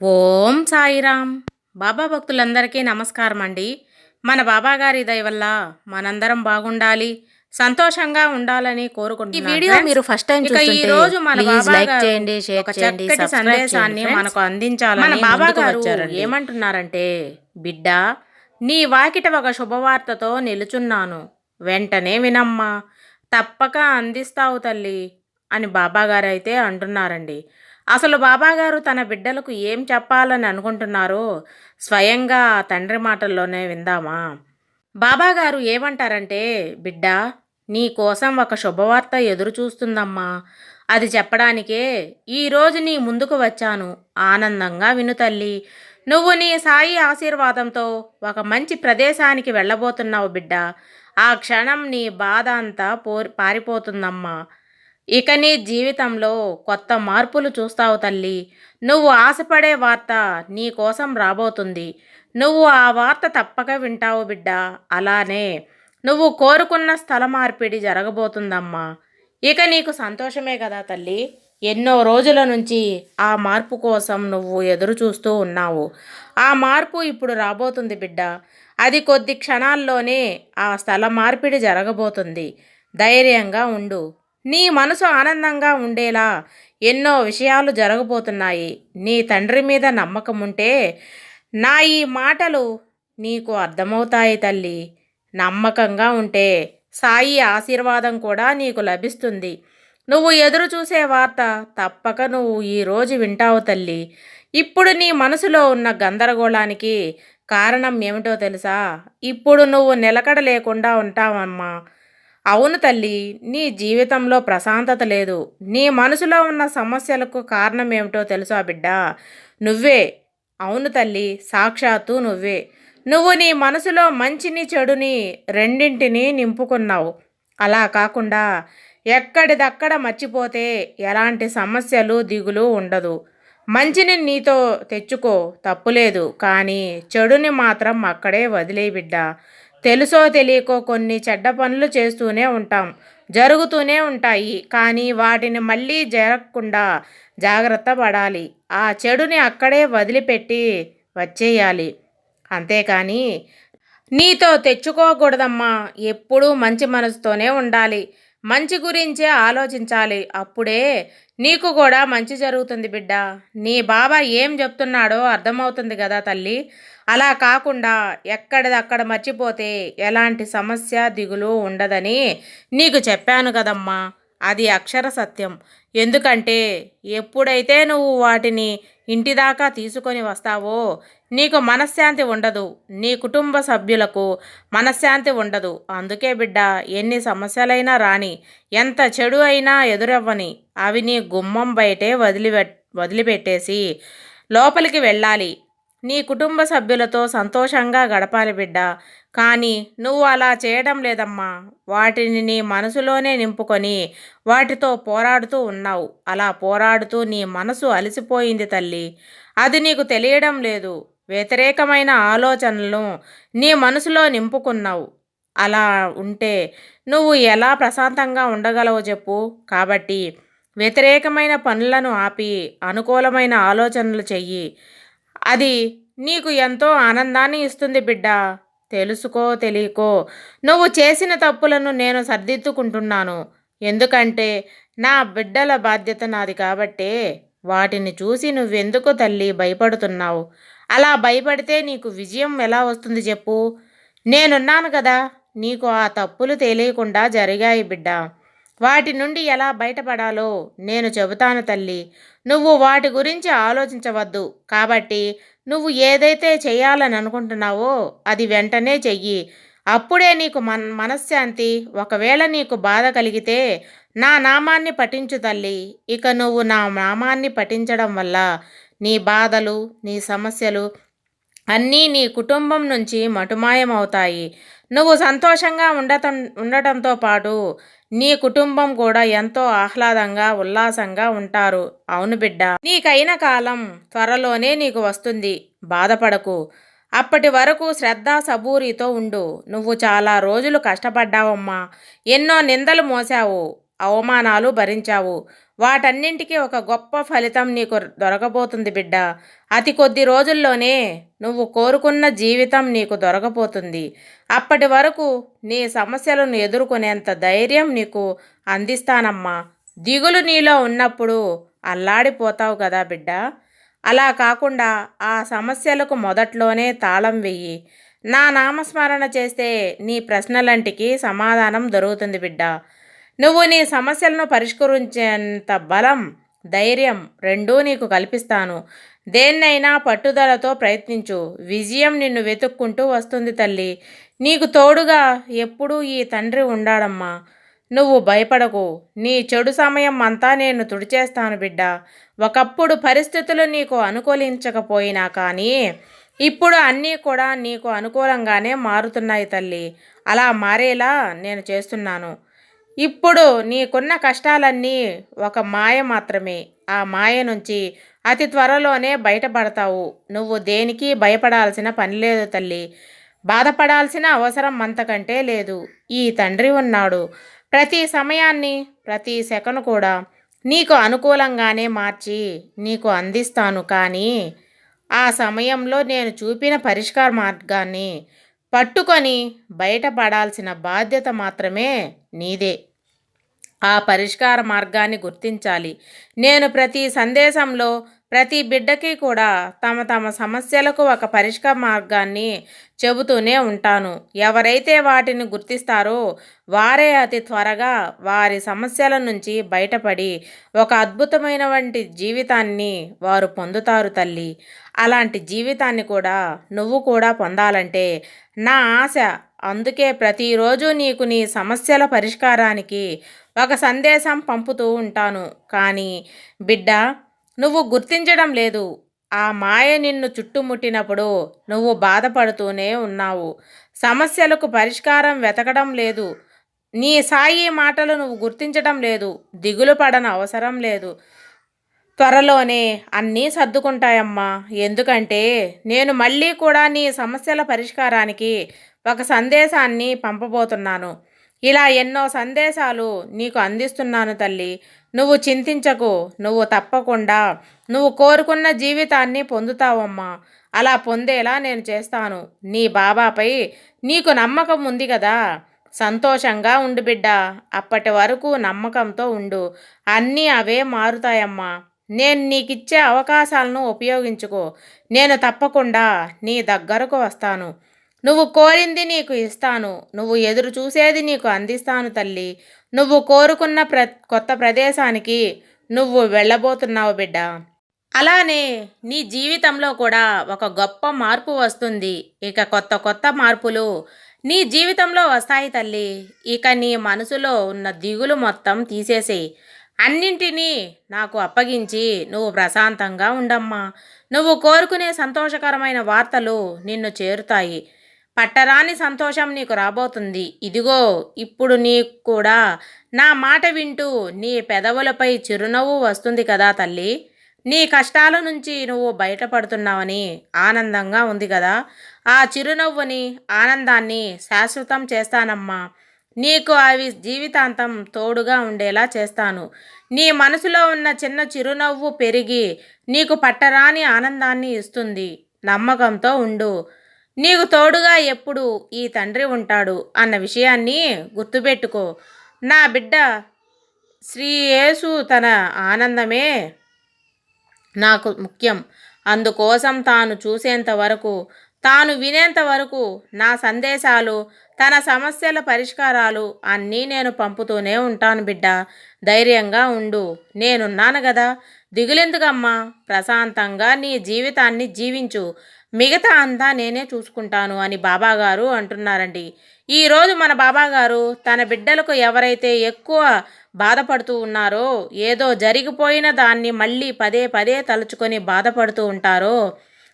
ఓం సాయిరామ్. బాబా భక్తులందరికీ నమస్కారం అండి మన బాబా గారి దయ వల్ల మనందరం బాగుండాలి సంతోషంగా ఉండాలని ఈ కోరుకుంటున్నాను వీడియో friends. మీరు ఫస్ట్ టైం ఇక ఈ చూస్తుంటే రోజు మన బాబా లైక్ గారు చేయండి షేర్ చేయండి సందేశాన్ని మనకు అందించాలని మన బాబా గారు. ఏమంటున్నారంటే బిడ్డ నీ వాకిట ఒక శుభవార్తతో నిలుచున్నాను. వెంటనే వినమ్మా తప్పక అందిస్తావు తల్లి అని బాబాగారు అయితే అంటున్నారండి. అసలు బాబాగారు తన బిడ్డలకు ఏం చెప్పాలని అనుకుంటున్నారో స్వయంగా తండ్రి మాటల్లోనే విందామా. బాబాగారు ఏమంటారంటే బిడ్డ నీ కోసం ఒక శుభవార్త ఎదురు చూస్తుందమ్మా. అది చెప్పడానికే ఈరోజు నీ ముందుకు వచ్చాను. ఆనందంగా విను తల్లి. నువ్వు నీ సాయి ఆశీర్వాదంతో ఒక మంచి ప్రదేశానికి వెళ్ళబోతున్నావు బిడ్డ. ఆ క్షణం నీ బాధ అంతా పో పారిపోతుందమ్మా. ఇక నీ జీవితంలో కొత్త మార్పులు చూస్తావు తల్లి. నువ్వు ఆశపడే వార్త నీ కోసం రాబోతుంది. నువ్వు ఆ వార్త తప్పక వింటావు బిడ్డ. అలానే నువ్వు కోరుకున్న స్థల మార్పిడి జరగబోతుందమ్మా. ఇక నీకు సంతోషమే కదా తల్లి. ఎన్నో రోజుల నుంచి ఆ మార్పు కోసం నువ్వు ఎదురు చూస్తూ ఉన్నావు. ఆ మార్పు ఇప్పుడు రాబోతుంది బిడ్డ. అది కొద్ది క్షణాల్లోనే ఆ స్థల మార్పిడి జరగబోతుంది. ధైర్యంగా ఉండు. నీ మనసు ఆనందంగా ఉండేలా ఎన్నో విషయాలు జరగబోతున్నాయి. నీ తండ్రి మీద నమ్మకం ఉంటే నా ఈ మాటలు నీకు అర్థమవుతాయి తల్లి. నమ్మకంగా ఉంటే సాయి ఆశీర్వాదం కూడా నీకు లభిస్తుంది. నువ్వు ఎదురు చూసే వార్త తప్పక నువ్వు ఈరోజు వింటావు తల్లి. ఇప్పుడు నీ మనసులో ఉన్న గందరగోళానికి కారణం ఏమిటో తెలుసా? ఇప్పుడు నువ్వు నిలకడ లేకుండా ఉంటావమ్మా. అవును తల్లి నీ జీవితంలో ప్రశాంతత లేదు. నీ మనసులో ఉన్న సమస్యలకు కారణం ఏమిటో తెలుసా బిడ్డ? నువ్వే. అవును తల్లి సాక్షాత్తు నువ్వే. నువ్వు నీ మనసులో మంచిని చెడుని రెండింటినీ నింపుకున్నావు. అలా కాకుండా ఎక్కడిదక్కడ మర్చిపోతే ఎలాంటి సమస్యలు దిగులు ఉండదు. మంచిని నీతో తెచ్చుకో తప్పులేదు. కానీ చెడుని మాత్రం అక్కడే వదిలే బిడ్డ. తెలుసో తెలియకో కొన్ని చెడ్డ పనులు చేస్తూనే ఉంటాం. జరుగుతూనే ఉంటాయి. కానీ వాటిని మళ్ళీ జరగకుండా జాగ్రత్త పడాలి. ఆ చెడుని అక్కడే వదిలిపెట్టి వచ్చేయాలి. అంతేకాని నీతో తెచ్చుకోకూడదమ్మా. ఎప్పుడూ మంచి మనసుతోనే ఉండాలి. మంచి గురించే ఆలోచించాలి. అప్పుడే నీకు కూడా మంచి జరుగుతుంది బిడ్డ. నీ బాబా ఏం చెప్తున్నాడో అర్థమవుతుంది కదా తల్లి. అలా కాకుండా ఎక్కడిదక్కడ మర్చిపోతే ఎలాంటి సమస్య దిగులు ఉండదని నీకు చెప్పాను కదమ్మా. అది అక్షర సత్యం. ఎందుకంటే ఎప్పుడైతే నువ్వు వాటిని ఇంటి దాకా తీసుకొని వస్తావో నీకు మనశ్శాంతి ఉండదు. నీ కుటుంబ సభ్యులకు మనశ్శాంతి ఉండదు. అందుకే బిడ్డ ఎన్ని సమస్యలైనా రాని ఎంత చెడు అయినా ఎదురవ్వని అవి నీ గుమ్మం బయటే వదిలిపె వదిలిపెట్టేసి లోపలికి వెళ్ళాలి. నీ కుటుంబ సభ్యులతో సంతోషంగా గడపాలి బిడ్డ. కానీ నువ్వు అలా చేయడం లేదమ్మా. వాటిని నీ మనసులోనే నింపుకొని వాటితో పోరాడుతూ ఉన్నావు. అలా పోరాడుతూ నీ మనసు అలసిపోయింది తల్లి. అది నీకు తెలియడం లేదు. వ్యతిరేకమైన ఆలోచనలను నీ మనసులో నింపుకున్నావు. అలా ఉంటే నువ్వు ఎలా ప్రశాంతంగా ఉండగలవో చెప్పు. కాబట్టి వ్యతిరేకమైన పనులను ఆపి అనుకూలమైన ఆలోచనలు చెయ్యి. అది నీకు ఎంతో ఆనందాన్ని ఇస్తుంది బిడ్డ. తెలుసుకో తెలియకో. నువ్వు చేసిన తప్పులను నేను సర్దిద్దుకుంటున్నాను. ఎందుకంటే నా బిడ్డల బాధ్యత నాది కాబట్టే వాటిని చూసి నువ్వెందుకు తల్లి భయపడుతున్నావు? అలా భయపడితే నీకు విజయం ఎలా వస్తుంది చెప్పు. నేనున్నాను కదా నీకు ఆ తప్పులు తెలియకుండా జరిగాయి బిడ్డ. వాటి నుండి ఎలా బయటపడాలో నేను చెబుతాను తల్లి. నువ్వు వాటి గురించి ఆలోచించవద్దు. కాబట్టి నువ్వు ఏదైతే చేయాలని అనుకుంటున్నావో అది వెంటనే చెయ్యి. అప్పుడే నీకు మన మనశ్శాంతి ఒకవేళ నీకు బాధ కలిగితే నా నామాన్ని పఠించు తల్లి. ఇక నువ్వు నా నామాన్ని పఠించడం వల్ల నీ బాధలు నీ సమస్యలు అన్నీ నీ కుటుంబం నుంచి మటుమాయమవుతాయి. నువ్వు సంతోషంగా ఉండటం ఉండటంతో పాటు నీ కుటుంబం కూడా ఎంతో ఆహ్లాదంగా ఉల్లాసంగా ఉంటారు. అవును బిడ్డ. నీకైన కాలం త్వరలోనే నీకు వస్తుంది. బాధపడకు. అప్పటి వరకు శ్రద్ధ సబూరితో ఉండు. నువ్వు చాలా రోజులు కష్టపడ్డావమ్మా. ఎన్నో నిందలు మోసావు అవమానాలు భరించావు. వాటన్నింటికీ ఒక గొప్ప ఫలితం నీకు దొరకబోతుంది బిడ్డ. అతి కొద్ది రోజుల్లోనే నువ్వు కోరుకున్న జీవితం నీకు దొరకబోతుంది. అప్పటి వరకు నీ సమస్యలను ఎదుర్కొనేంత ధైర్యం నీకు అందిస్తానమ్మా. దిగులు నీలో ఉన్నప్పుడు అల్లాడిపోతావు కదా బిడ్డ. అలా కాకుండా ఆ సమస్యలకు మొదట్లోనే తాళం వెయ్యి. నా నామస్మరణ చేస్తే నీ ప్రశ్నలంటికి సమాధానం దొరుకుతుంది బిడ్డ. నువ్వు నీ సమస్యలను పరిష్కరించేంత బలం ధైర్యం రెండూ నీకు కల్పిస్తాను. దేన్నైనా పట్టుదలతో ప్రయత్నించు. విజయం నిన్ను వెతుక్కుంటూ వస్తుంది తల్లి. నీకు తోడుగా ఎప్పుడూ ఈ తండ్రి ఉండాడమ్మా. నువ్వు భయపడకు. నీ చెడు సమయం అంతా నేను తుడిచేస్తాను బిడ్డ. ఒకప్పుడు పరిస్థితులు నీకు అనుకూలించకపోయినా కానీ ఇప్పుడు అన్నీ కూడా నీకు అనుకూలంగానే మారుతున్నాయి తల్లి. అలా మారేలా నేను చేస్తున్నాను. ఇప్పుడు నీకున్న కష్టాలన్నీ ఒక మాయ మాత్రమే. ఆ మాయ నుంచి అతి త్వరలోనే బయటపడతావు. నువ్వు దేనికి భయపడాల్సిన పని లేదు తల్లి. బాధపడాల్సిన అవసరం అంతకంటే లేదు. ఈ తండ్రి ఉన్నాడు. ప్రతి సమయాన్ని ప్రతి సెకను కూడా నీకు అనుకూలంగానే మార్చి నీకు అందిస్తాను. కానీ ఆ సమయంలో నేను చూపిన పరిష్కార మార్గాన్ని పట్టుకొని బయటపడాల్సిన బాధ్యత మాత్రమే నీదే. ఆ పరిష్కార మార్గాన్ని గుర్తించాలి. నేను ప్రతి సందేశంలో ప్రతి బిడ్డకి కూడా తమ తమ సమస్యలకు ఒక పరిష్కార మార్గాన్ని చెబుతూనే ఉంటాను. ఎవరైతే వాటిని గుర్తిస్తారో వారే అతి త్వరగా వారి సమస్యల నుంచి బయటపడి ఒక అద్భుతమైన వంటి జీవితాన్ని వారు పొందుతారు తల్లి. అలాంటి జీవితాన్ని కూడా నువ్వు కూడా పొందాలంటే నా ఆశ. అందుకే ప్రతిరోజు నీకు నీ సమస్యల పరిష్కారానికి ఒక సందేశం పంపుతూ ఉంటాను. కానీ బిడ్డ నువ్వు గుర్తించడం లేదు. ఆ మాయ నిన్ను చుట్టుముట్టినప్పుడు నువ్వు బాధపడుతూనే ఉన్నావు. సమస్యలకు పరిష్కారం వెతకడం లేదు. నీ సాయి మాటలు నువ్వు గుర్తించడం లేదు. దిగులు పడన అవసరం లేదు. త్వరలోనే అన్నీ సర్దుకుంటాయమ్మా. ఎందుకంటే నేను మళ్ళీ కూడా నీ సమస్యల పరిష్కారానికి ఒక సందేశాన్ని పంపబోతున్నాను. ఇలా ఎన్నో సందేశాలు నీకు అందిస్తున్నాను తల్లి. నువ్వు చింతించకు నువ్వు తప్పకుండా. నువ్వు కోరుకున్న జీవితాన్ని పొందుతావమ్మా. అలా పొందేలా నేను చేస్తాను. నీ బాబాపై నీకు నమ్మకం ఉంది కదా. సంతోషంగా ఉండు బిడ్డ. అప్పటి వరకు నమ్మకంతో ఉండు. అన్నీ అవే మారుతాయమ్మా. నేను నీకిచ్చే అవకాశాలను ఉపయోగించుకో. నేను తప్పకుండా నీ దగ్గరకు వస్తాను. నువ్వు కోరింది నీకు ఇస్తాను. నువ్వు ఎదురు చూసేది నీకు అందిస్తాను తల్లి. నువ్వు కోరుకున్న ప్ర కొత్త ప్రదేశానికి నువ్వు వెళ్ళబోతున్నావు బిడ్డ. అలానే నీ జీవితంలో కూడా ఒక గొప్ప మార్పు వస్తుంది. ఇక కొత్త కొత్త మార్పులు నీ జీవితంలో వస్తాయి తల్లి. ఇక నీ మనసులో ఉన్న దిగులు మొత్తం తీసేసేయి. అన్నింటినీ నాకు అప్పగించి నువ్వు ప్రశాంతంగా ఉండమ్మా. నువ్వు కోరుకునే సంతోషకరమైన వార్తలు నిన్ను చేరుతాయి. పట్టరాని సంతోషం నీకు రాబోతుంది. ఇదిగో ఇప్పుడు నీకు కూడా నా మాట వింటూ నీ పెదవులపై చిరునవ్వు వస్తుంది కదా తల్లి. నీ కష్టాల నుంచి నువ్వు బయటపడుతున్నావని ఆనందంగా ఉంది కదా. ఆ చిరునవ్వుని ఆనందాన్ని శాశ్వతం చేస్తానమ్మా. నీకు అవి జీవితాంతం తోడుగా ఉండేలా చేస్తాను. నీ మనసులో ఉన్న చిన్న చిరునవ్వు పెరిగి నీకు పట్టరాని ఆనందాన్ని ఇస్తుంది. నమ్మకంతో ఉండు. నీకు తోడుగా ఎప్పుడు ఈ తండ్రి ఉంటాడు అన్న విషయాన్ని గుర్తుపెట్టుకో. నా బిడ్డ శ్రీయేసు తన ఆనందమే నాకు ముఖ్యం. అందుకోసం తాను చూసేంత వరకు తాను వినేంత వరకు నా సందేశాలు తన సమస్యల పరిష్కారాలు అన్నీ నేను పంపుతూనే ఉంటాను బిడ్డ. ధైర్యంగా ఉండు. నేనున్నాను కదా దిగులెందుకమ్మా? ప్రశాంతంగా నీ జీవితాన్ని జీవించు. మిగతా అంతా నేనే చూసుకుంటాను అని బాబాగారు అంటున్నారండి. ఈరోజు మన బాబాగారు తన బిడ్డలకు ఎవరైతే ఎక్కువ బాధపడుతూ ఉన్నారో ఏదో జరిగిపోయిన దాన్ని మళ్ళీ పదే పదే తలుచుకొని బాధపడుతూ ఉంటారో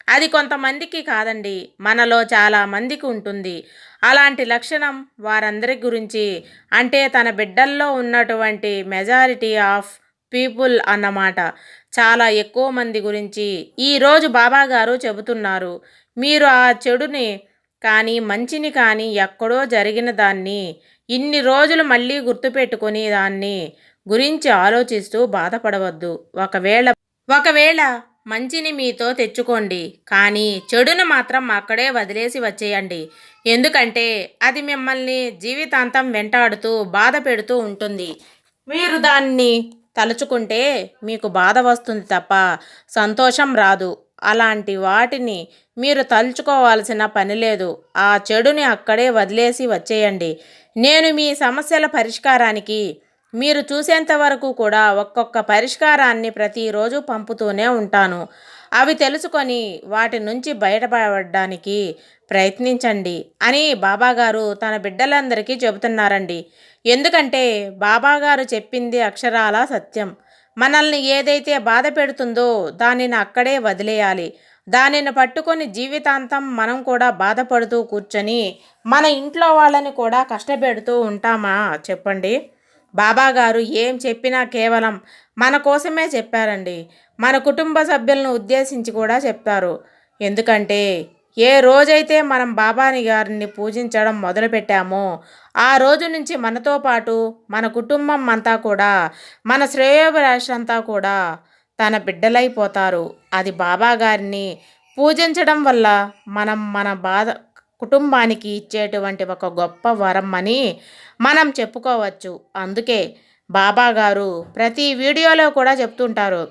అది కొంతమందికి కాదండి మనలో చాలా మందికి ఉంటుంది. అలాంటి లక్షణం వారందరి గురించి అంటే తన బిడ్డల్లో ఉన్నటువంటి మెజారిటీ ఆఫ్ పీపుల్ అన్నమాట. చాలా ఎక్కువ మంది గురించి ఈరోజు బాబాగారు చెబుతున్నారు. మీరు ఆ చెడుని కానీ మంచిని కానీ ఎక్కడో జరిగిన దాన్ని ఇన్ని రోజులు మళ్ళీ గుర్తుపెట్టుకొని దాన్ని గురించి ఆలోచిస్తూ బాధపడవద్దు. ఒకవేళ ఒకవేళ మంచిని మీతో తెచ్చుకోండి. కానీ చెడును మాత్రం అక్కడే వదిలేసి వచ్చేయండి. ఎందుకంటే అది మిమ్మల్ని జీవితాంతం వెంటాడుతూ బాధ పెడుతూ ఉంటుంది. మీరు దాన్ని తలుచుకుంటే మీకు బాధ వస్తుంది తప్ప సంతోషం రాదు. అలాంటి వాటిని మీరు తలుచుకోవాల్సిన పని లేదు. ఆ చెడుని అక్కడే వదిలేసి వచ్చేయండి. నేను మీ సమస్యల పరిష్కారానికి మీరు చూసేంత వరకు కూడా ఒక్కొక్క పరిష్కారాన్ని ప్రతిరోజు పంపుతూనే ఉంటాను. అవి తెలుసుకొని వాటి నుంచి బయటపడడానికి ప్రయత్నించండి అని బాబాగారు తన బిడ్డలందరికీ చెబుతున్నారండి. ఎందుకంటే బాబాగారు చెప్పింది అక్షరాల సత్యం. మనల్ని ఏదైతే బాధ పెడుతుందో దానిని అక్కడే వదిలేయాలి. దానిని పట్టుకొని జీవితాంతం మనం కూడా బాధపడుతూ కూర్చొని మన ఇంట్లో వాళ్ళని కూడా కష్టపెడుతూ ఉంటామా చెప్పండి? బాబాగారు ఏం చెప్పినా కేవలం మన కోసమే చెప్పారండి. మన కుటుంబ సభ్యులను ఉద్దేశించి కూడా చెప్తారు. ఎందుకంటే ఏ రోజైతే మనం బాబాని గారిని పూజించడం మొదలుపెట్టామో ఆ రోజు నుంచి మనతో పాటు మన కుటుంబం అంతా కూడా మన శ్రేయోభిలాష్ అంతా కూడా తన బిడ్డలైపోతారు. అది బాబా గారిని పూజించడం వల్ల మనం మన బాధ కుటుంబానికి ఇచ్చేటువంటి ఒక గొప్ప వరం అని మనం చెప్పుకోవచ్చు. అందుకే బాబా గారు ప్రతి వీడియోలో కూడా చెప్తుంటారు.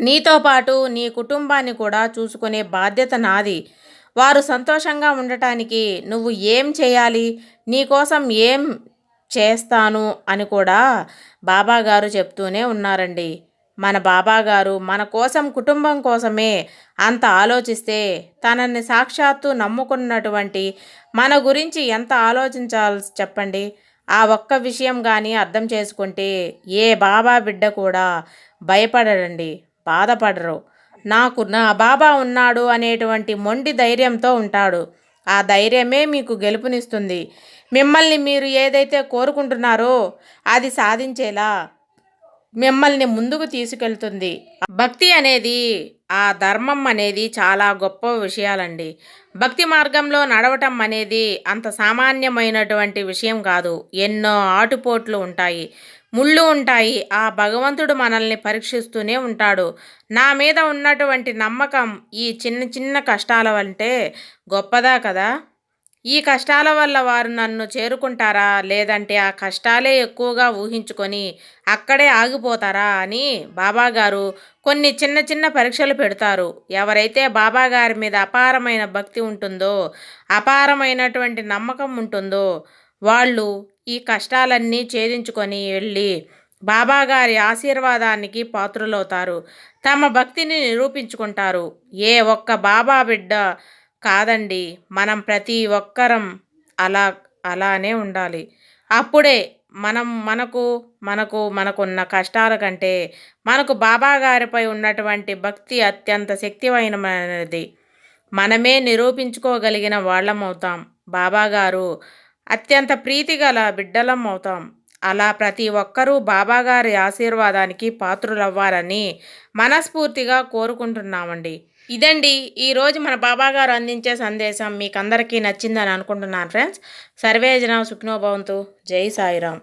నీతో పాటు నీ కుటుంబాన్ని కూడా చూసుకునే బాధ్యత నాది. వారు సంతోషంగా ఉండటానికి నువ్వు ఏం చేయాలి? నీకోసం ఏం చేస్తాను? అని కూడా బాబా గారు చెప్తూనే ఉన్నారండి. మన బాబా గారు మన కోసం కుటుంబం కోసమే అంత ఆలోచిస్తే తనని సాక్షాత్తు నమ్ముకున్నటువంటి మన గురించి ఎంత ఆలోచించాల్సి చెప్పండి? ఆ ఒక్క విషయం కానీ అర్థం చేసుకుంటే ఏ బాబా బిడ్డ కూడా భయపడరండి బాధపడరు. నాకు నా బాబా ఉన్నాడు అనేటువంటి మొండి ధైర్యంతో ఉంటాడు. ఆ ధైర్యమే మీకు గెలుపునిస్తుంది. మిమ్మల్ని మీరు ఏదైతే కోరుకుంటున్నారో అది సాధించేలా మిమ్మల్ని ముందుకు తీసుకెళ్తుంది. భక్తి అనేది ఆ ధర్మం అనేది చాలా గొప్ప విషయాలండి. భక్తి మార్గంలో నడవటం అనేది అంత సామాన్యమైనటువంటి విషయం కాదు. ఎన్నో ఆటుపోట్లు ఉంటాయి. ముళ్ళు ఉంటాయి. ఆ భగవంతుడు మనల్ని పరీక్షిస్తూనే ఉంటాడు. నా మీద ఉన్నటువంటి నమ్మకం ఈ చిన్న చిన్న కష్టాల అంటే గొప్పదా కదా? ఈ కష్టాల వల్ల వారు నన్ను చేరుకుంటారా? లేదంటే ఆ కష్టాలే ఎక్కువగా ఊహించుకొని అక్కడే ఆగిపోతారా అని బాబాగారు కొన్ని చిన్న చిన్న పరీక్షలు పెడతారు. ఎవరైతే బాబాగారి మీద అపారమైన భక్తి ఉంటుందో అపారమైనటువంటి నమ్మకం ఉంటుందో వాళ్ళు ఈ కష్టాలన్నీ ఛేదించుకొని వెళ్ళి బాబాగారి ఆశీర్వాదానికి పాత్రులవుతారు. తమ భక్తిని నిరూపించుకుంటారు. ఏ ఒక్క బాబా బిడ్డ కాదండి. మనం ప్రతి ఒక్కరం అలా అలానే ఉండాలి. అప్పుడే మనం మనకు మనకు మనకున్న కష్టాల కంటే మనకు బాబా గారిపై ఉన్నటువంటి భక్తి అత్యంత శక్తివైనది మనమే నిరూపించుకోగలిగిన వాళ్ళం అవుతాం. బాబాగారు అత్యంత ప్రీతి గల బిడ్డలం అవుతాం. అలా ప్రతి ఒక్కరూ బాబాగారి ఆశీర్వాదానికి పాత్రులవ్వాలని మనస్ఫూర్తిగా కోరుకుంటున్నామండి. ఇదండి ఈరోజు మన బాబాగారు అందించే సందేశం. మీకు అందరికీ నచ్చిందని అనుకుంటున్నాను ఫ్రెండ్స్. సర్వేజనం సుఖ్నోభవంతు జై సాయిరామ్.